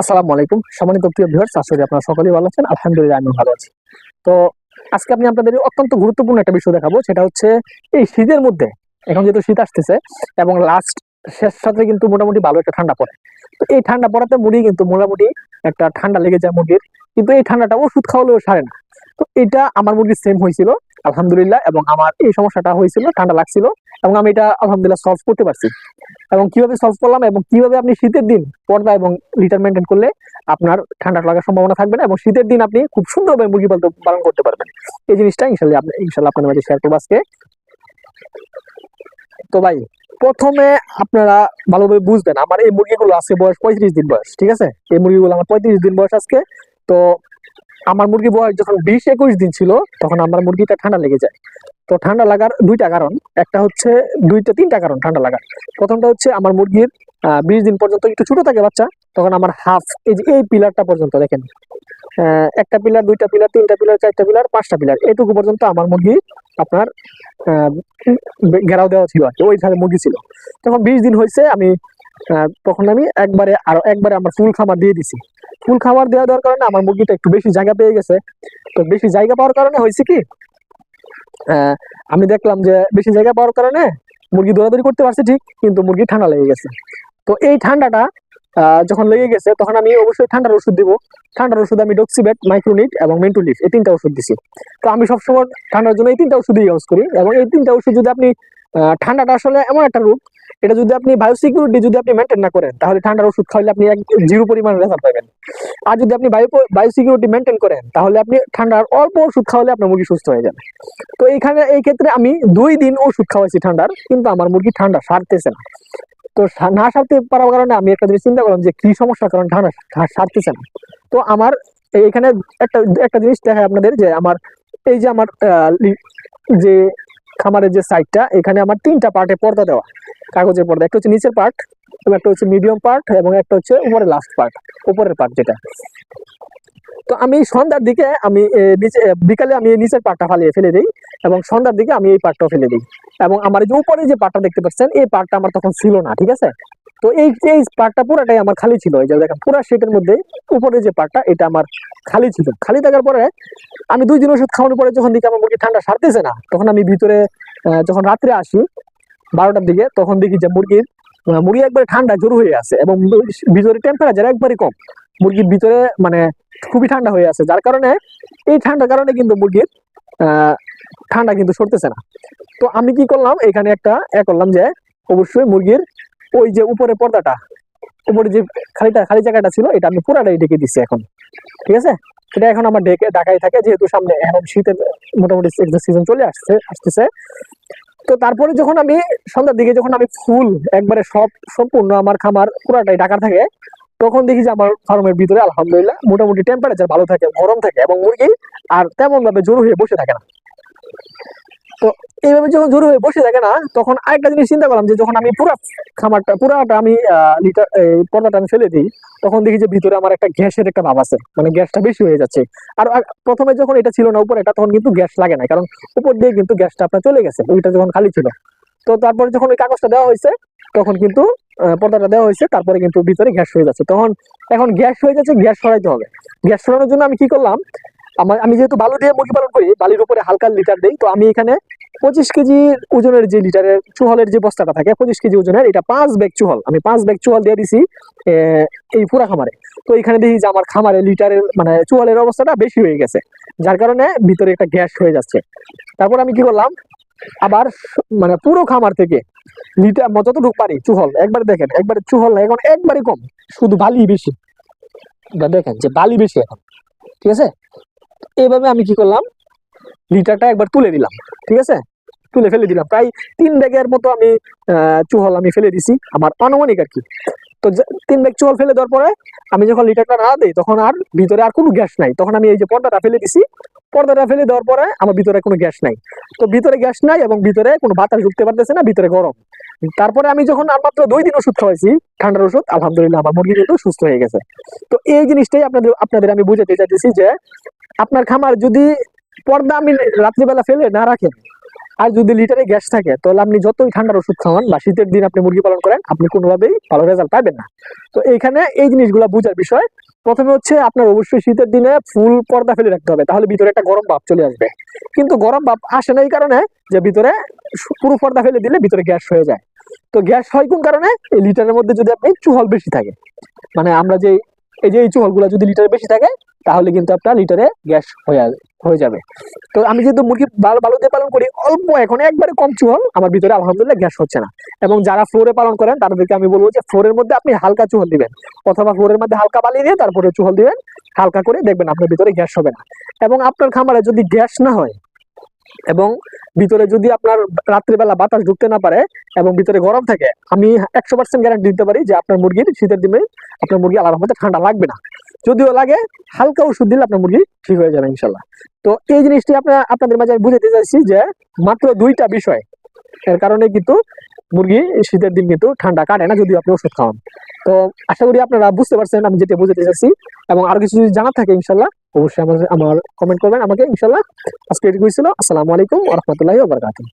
আসসালামু আলাইকুম। সম্মানিত প্রিয় ভিউয়ার্স আশা করি আপনারা সকলেই ভালো আছেন। আলহামদুলিল্লাহ আমি ভালো আছি। তো আজকে আমি আপনাদের অত্যন্ত গুরুত্বপূর্ণ একটা বিষয় দেখাবো, সেটা হচ্ছে এই শীতের মধ্যে, এখন যেহেতু শীত আসতেছে, এবং লাস্ট শেষ সাথে কিন্তু মোটামুটি ভালো একটা ঠান্ডা পড়ে। তো এই ঠান্ডা পড়াতে মুরগি কিন্তু মোটামুটি একটা ঠান্ডা লেগে যায় মুরগির, কিন্তু এই ঠান্ডাটা ওষুধ খাওয়ালেও সারে না। তো এটা আমার মুরগির সেম হয়েছিল, আলহামদুলিল্লাহ, এবং আমার এই সমস্যাটা হয়েছিল, ঠান্ডা লাগছিল। এবং আমি এটা, আলহামদুলিল্লাহ সলভ করতে পারছি। এবং কীভাবে সলভ করলাম এবং কীভাবে আপনি শীতের দিন পর্দা এবং লিটার মেনটেন করলে আপনার ঠান্ডা লাগার সম্ভাবনা থাকবে না এবং শীতের দিন আপনি খুব সুন্দরভাবে মুরগি পালন করতে পারবেন। এই জিনিসটা ইনশাল্লাহ আপনি, ইনশাল্লাহ আপনাদের মাঝে শেয়ার করব আজকে। তো ভাই, প্রথমে আপনারা ভালোভাবে বুঝবেন, আমার এই মুরগিগুলো আছে বয়স পঁয়ত্রিশ দিন বয়স, ঠিক আছে? এই মুরগিগুলো আমার পঁয়ত্রিশ দিন বয়স আজকে। তো আমার মুরগি বয়স যখন বিশ একুশ দিন ছিল, তখন আমার মুরগিটা ঠান্ডা লেগে যায়। তো ঠান্ডা লাগার দুইটা কারণ। একটা হচ্ছে দুইটা, তিনটা কারণ ঠান্ডা লাগার। প্রথমটা হচ্ছে আমার মুরগির বিশ দিন পর্যন্ত একটু ছোট থাকে বাচ্চা, তখন আমার হাফ এই যে এই পিলারটা পর্যন্ত দেখেন। একটা পিলার দুইটা পিলার তিনটা পিলার চারটা পিলার পাঁচটা পিলার এটুকু পর্যন্ত আমার মুরগি আপনার ঘেরাও দেওয়া ছিল আর কি মুরগি ছিল। তখন বিশ দিন হয়েছে, আমি তখন আমি একবারে আরও, একবারে আমার ফুল খামার দিয়ে দিছি। ফুল খামার দেওয়া দেওয়ার কারণে আমার মুরগিটা একটু বেশি জায়গা পেয়ে গেছে। তো বেশি জায়গা পাওয়ার কারণে হয়েছে কি আমি দেখলাম যে বেশি জায়গা পাওয়ার কারণে মুরগি দৌড়াদৌড়ি করতে পারছে ঠিক, কিন্তু মুরগি ঠান্ডা লেগে গেছে। তো এই ঠান্ডাটা যখন লেগে গেছে, তখন আমি অবশ্যই ঠান্ডার ওষুধ দিব। ঠান্ডার ওষুধ আমি ডক্সিবেট মাইক্রোনিট এবং মেন্টোলিট এই তিনটা ওষুধ দিছি। তো আমি সবসময় ঠান্ডার জন্য এই তিনটা ওষুধই ইউজ করি এবং এই তিনটা ওষুধ যদি আপনি ঠান্ডাটা আসলে এমন একটা রোগ, এটা যদি আপনি বায়ো সিকিউরিটি যদি আপনি মেনটেন না করেন, তাহলে ঠান্ডার ওষুধ খাইলে আপনি জিরো পরিমাণ রেজাল্ট পাবেন। আর যদি আপনি বায়ো বায়ো সিকিউরিটি মেনটেন করেন, তাহলে আপনি ঠান্ডার অল্প ওষুধ খাওয়ালে আপনার মুরগি সুস্থ হয়ে যাবে। তো এইখানে, এই ক্ষেত্রে আমি দুই দিন ওষুধ খাওয়াইছি ঠান্ডার, কিন্তু আমার মুরগি ঠান্ডা সারতেছে না। তো না সারতে পারার কারণে আমি একটা জিনিস চিন্তা করলাম যে, কি সমস্যার কারণ ঠান্ডা সারতেছে না। তো আমার এখানে একটা একটা জিনিস দেখায় আপনাদের যে, আমার এই যে আমার যে খামারের যে সাইডটা এখানে আমার তিনটা পার্টে পর্দা দেওয়া। কাগজের পর্দা, একটা হচ্ছে নিচের পার্ট এবং একটা হচ্ছে মিডিয়াম পার্ট এবং একটা হচ্ছে উপরে লাস্ট পার্ট উপরের পার্ট যেটা। তো আমি সন্ধ্যার দিকে আমি নিচে বিকালে আমি নিচের পাটটা ফালিয়ে ফেলে দিই এবং সন্ধ্যার দিকে আমি এই পাটটাও ফেলে দিই। এবং আমার যে উপরে যে পাটটা দেখতে পাচ্ছেন, এই পাটটা আমার তখন ছিল না, ঠিক আছে? তো এই এই পাটটা পুরাটাই আমার খালি ছিল। এই যে দেখেন, পুরা সেটের মধ্যে উপরে যে পাটটা এটা আমার খালি ছিল। খালি থাকার পরে আমি দুই দিন ওষুধ খাওয়ানোর পরে যখন দেখি আমার মুরগি ঠান্ডা সারতেছে না, তখন আমি ভিতরে যখন রাত্রে আসি, বারোটার দিকে, তখন দেখি যে মুরগির মুরগি একবারে ঠান্ডা জোর হয়ে আছে এবং ভিতরে টেম্পারেচার একবারে কম। মুরগির ভিতরে মানে খুবই ঠান্ডা হয়ে আছে, যার কারণে এই ঠান্ডার কারণে কিন্তু মুরগির ঠান্ডা কিন্তু সরতেছে না। তো আমি কি করলাম, এখানে একটা এ করলাম যে, অবশ্যই মুরগির ওই যে উপরে পর্দাটা, উপরে যে খালিটা, খালি জায়গাটা ছিল, এটা আমি পুরাটাই ঢেকে দিচ্ছি এখন। ঠিক আছে? এটা এখন আমার ঢেকে ঢাকাই থাকে, যেহেতু সামনে এখন শীতের মোটামুটি সিজন চলে আসছে, আসতেছে। তো তারপরে যখন আমি সন্ধ্যার দিকে যখন আমি ফুল, একবারে সব, সম্পূর্ণ আমার খামার পুরাটাই ঢাকা থাকে, তখন দেখি যে আমার ফার্মের ভিতরে আলহামদুলিল্লাহ মোটামুটি টেম্পারেচার ভালো থাকে, গরম থাকে এবং মুরগি আর তেমন ভাবে জোর হয়ে বসে থাকে না। তো এইভাবে যখন জোর হয়ে বসে থাকে না, তখন আরেকটা জিনিস চিন্তা করলাম যে যখন আমি পুরো খামারটা, পুরাটা আমি লিটার পর্দাটা আমি ফেলে দিই, তখন দেখি যে ভিতরে আমার একটা গ্যাসের একটা ভাব আছে। মানে গ্যাসটা বেশি হয়ে যাচ্ছে। আর প্রথমে যখন এটা ছিল না উপরে এটা, তখন কিন্তু গ্যাস লাগে না কারণ উপর দিয়ে কিন্তু গ্যাসটা আপনার চলে গেছে, ওইটা যখন খালি ছিল। তো তারপরে যখন ওই কাগজটা দেওয়া হয়েছে, তখন কিন্তু পর্দাটা দেওয়া হয়েছে, তারপরে কিন্তু ভিতরে গ্যাস হয়ে যাচ্ছে। তখন, এখন গ্যাস হয়ে যাচ্ছে, গ্যাস সরাইতে হবে। গ্যাস সরানোর জন্য আমি কি করলাম আমার, আমি যেহেতু বালু দিয়ে মুরগি পালন করি, বালির উপরে হালকা লিটার দিই, তো আমি এখানে পঁচিশ কেজি ওজনের যে লিটারের চুহলের যে বস্তাটা থাকে, পঁচিশ কেজি ওজনের, এটা পাঁচ ব্যাগ চুহল, আমি পাঁচ ব্যাগ চুহল দিয়ে দিছি এই পুরা খামারে। তো এখানে দেখি যে আমার খামারে লিটারের মানে চুহলের অবস্থাটা বেশি হয়ে গেছে, যার কারণে ভিতরে একটা গ্যাস হয়ে যাচ্ছে। তারপর আমি কি করলাম, আবার মানে পুরো খামার থেকে লিটার যতটুকু পারি চুহল, একবার দেখেন, একবারে চুহল না, এখন একবারে কম, শুধু বালি বেশি। দেখেন যে বালি বেশি এখন, ঠিক আছে? এইভাবে আমি কি করলাম? লিটারটা একবার তুলে দিলাম ঠিক আছে? তুলে ফেলে দিলাম। প্রায় তিন ব্যাগের মতো আমি চুহল আমি ফেলে দিছি, আমার আনুমানিক আর কি। তো তিন ব্যাগ চুহল ফেলে দেওয়ার পরে আমি যখন লিটারটা না দিই, তখন আর ভিতরে আর কোনো গ্যাস নাই। তখন আমি এই যে পর্দাটা ফেলে দিছি, পর্দাটা ফেলে দেওয়ার পরে আমার ভিতরে কোনো গ্যাস নাই। তো ভিতরে গ্যাস নাই এবং ভিতরে কোনো বাতাস ঢুকতে পারতেছে না, ভিতরে গরম। তারপরে আমি যখন আর মাত্র দুই দিন ওষুধ খাওয়াইছি, ঠান্ডার ওষুধ, আলহামদুলিল্লাহ আমার মুরগি কিন্তু সুস্থ হয়ে গেছে। তো এই জিনিসটাই আপনাদের আপনাদের আমি বুঝাতে চাইতেছি যে আপনার খামার যদি পর্দা আমি রাত্রিবেলা ফেলে না রাখেন আর যদি লিটারে গ্যাস থাকে, তাহলে আপনি যতই ঠান্ডার ওষুধ খাওয়ান বা শীতের দিন আপনি মুরগি পালন করেন, আপনি কোনোভাবেই ভালো রেজাল্ট পাবেন না। তো এইখানে এই জিনিসগুলো বোঝার বিষয়, প্রথমে হচ্ছে আপনার অবশ্যই শীতের দিনে ফুল পর্দা ফেলে রাখতে হবে, তাহলে ভিতরে একটা গরম ভাব চলে আসবে। কিন্তু গরম ভাব আসে না এই কারণে যে ভিতরে পুরো পর্দা ফেলে দিলে ভিতরে গ্যাস হয়ে যায়। তো গ্যাস হয় কোন কারণে? এই লিটারের মধ্যে যদি আপনি চুহল বেশি থাকে মানে আমরা যে, এই যে এই চুহলগুলো যদি লিটারে বেশি থাকে তাহলে কিন্তু আপনার লিটারে গ্যাস হয়ে হয়ে যাবে। তো আমি যেহেতু মুরগি ভালো দিয়ে পালন করি, অল্প এখন একবারে কম চুহল আমার ভিতরে আলহামদুলিল্লাহ গ্যাস হচ্ছে না। এবং যারা ফ্লোরে পালন করেন, তাদেরকে আমি বলব যে ফ্লোরের মধ্যে আপনি হালকা চুহল দিবেন। অথবা ফ্লোরের মধ্যে হালকা বালি দিয়ে তারপরে চুহল দিবেন, হালকা করে দেখবেন আপনার ভিতরে গ্যাস হবে না। এবং আপনার খামারে যদি গ্যাস না হয় এবং ভিতরে যদি আপনার রাত্রিবেলা বাতাস ঢুকতে না পারে এবং ভিতরে গরম থাকে, আমি একশো পার্সেন্ট গ্যারান্টি দিতে পারি যে আপনার মুরগির শীতের দিনে আপনার মুরগি আলাদা মধ্যে ঠান্ডা লাগবে না। যদিও লাগে, হালকা ওষুধ দিলে আপনার মুরগি ঠিক হয়ে যাবে ইনশাল্লাহ তো এই জিনিসটি আপনার, আপনাদের মাঝে বুঝাতে চাইছি যে মাত্র দুইটা বিষয়। এর কারণে কিন্তু মুরগি শীতের দিন কিন্তু ঠান্ডা কাটে না যদি আপনি ওষুধ খাওয়ান। তো আশা করি আপনারা বুঝতে পারছেন, আমি যেটা বুঝতে চাচ্ছি, এবং আরও কিছু যদি জানা থাকে, ইনশাল্লাহ, অবশ্যই আমার আমার কমেন্ট করবেন, আমাকে ইনশাল্লাহ আজকে এটুকুই ছিল। আসসালামু আলাইকুম রহমতুল্লাহ বারাকাতুহু।